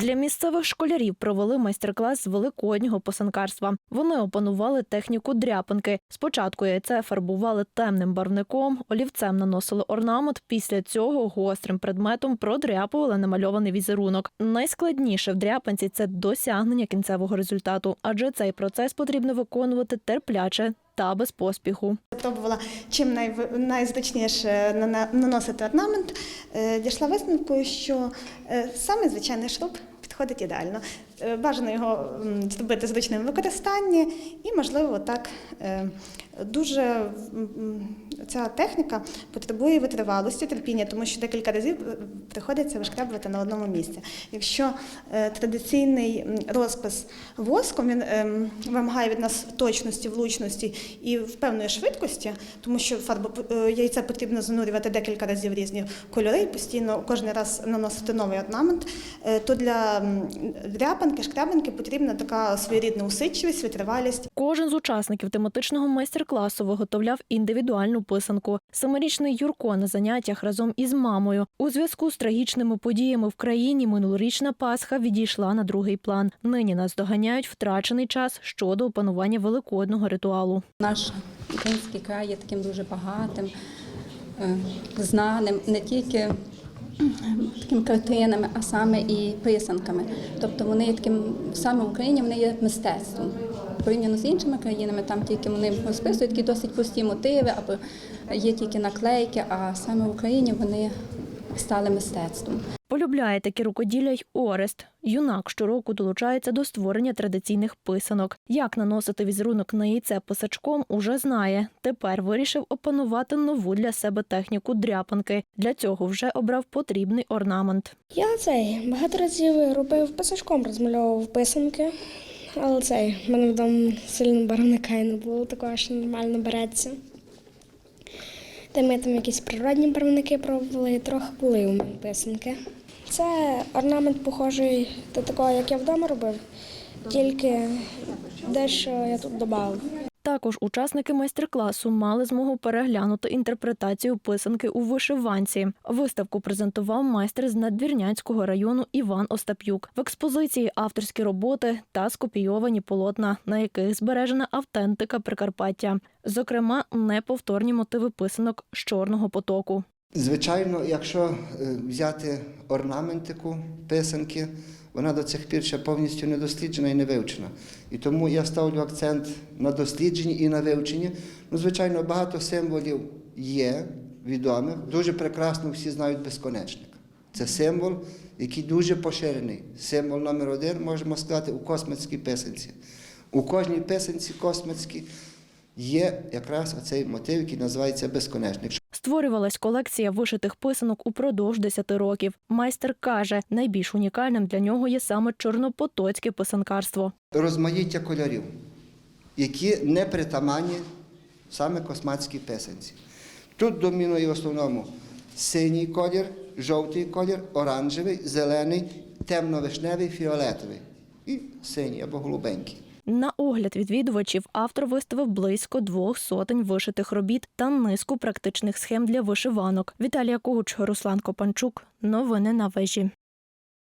Для місцевих школярів провели майстер-клас з великоднього писанкарства. Вони опанували техніку дряпинки. Спочатку яйце фарбували темним барвником, олівцем наносили орнамент. Після цього гострим предметом продряпували намальований візерунок. Найскладніше в дряпинці це досягнення кінцевого результату, адже цей процес потрібно виконувати терпляче та без поспіху. Пробувала чим найзручніше наносити орнамент. Е, Дійшла висновку, що е, саме звичайний шруб підходить ідеально. Е, Бажано його зробити зручним використанні і, можливо, так е, дуже ця техніка потребує витривалості, терпіння, тому що декілька разів е, приходиться вишкрябувати на одному місці. Якщо традиційний розпис воском він ем, вимагає від нас точності, влучності і в певної швидкості, тому що фарбу яйця потрібно занурювати декілька разів різні кольори і постійно кожен раз наносити новий орнамент, то для м, дряпанки, шкрябанки потрібна така своєрідна усидчивість, витривалість. Кожен з учасників тематичного майстер-класу виготовляв індивідуальну писанку. Семирічний Юрко на заняттях разом із мамою. У зв'язку з трагічними подіями в країні минулорічна Пасха відійшла на другий план. Нині нас доганяють втрачений час щодо опанування великодного ритуалу. Наш український край є таким дуже багатим, е, знаним не тільки такими картинами, а саме і писанками. Тобто вони є таким саме в Україні вони є мистецтвом. Порівняно з іншими країнами, там тільки вони розписують такі досить прості мотиви, або є тільки наклейки, а саме в Україні вони стали мистецтвом. Полюбляє такі рукоділля й Орест. Юнак щороку долучається до створення традиційних писанок. Як наносити візерунок на яйце писачком, уже знає. Тепер вирішив опанувати нову для себе техніку дряпанки. Для цього вже обрав потрібний орнамент. Я цей багато разів робив писачком, розмальовував писанки, але цей в мене вдома сильно барвника і не було такого, що нормально береться. Та ми там якісь природні барвники пробували, трохи були у мене писанки. Це орнамент похожий до такого, як я вдома робив, тільки дещо я тут додав. Також учасники майстер-класу мали змогу переглянути інтерпретацію писанки у вишиванці. Виставку презентував майстер з надвірнянського району Іван Остап'юк. В експозиції авторські роботи та скопійовані полотна, на яких збережена автентика Прикарпаття. Зокрема, неповторні мотиви писанок з чорного потоку. Звичайно, якщо е, взяти орнаментику, писанки, вона до цих пір ще повністю не досліджена і не вивчена. І тому я ставлю акцент на дослідженні і на вивченні. Ну, звичайно, багато символів є відомих. Дуже прекрасно всі знають безконечник. Це символ, який дуже поширений. Символ номер один можемо сказати у космицькій писанці. У кожній писанці космицькій є якраз оцей мотив, який називається безконечник. Створювалась колекція вишитих писанок упродовж 10 років. Майстер каже, найбільш унікальним для нього є саме чорнопотоцьке писанкарство. розмаїття кольорів, які не притаманні саме космацькій писанці. Тут домінує в основному синій колір, жовтий колір, оранжевий, зелений, темно-вишневий, фіолетовий і синій або голубенький. На огляд відвідувачів автор виставив близько двох сотень вишитих робіт та низку практичних схем для вишиванок. Віталія Когуч, Руслан Копанчук. Новини на вежі.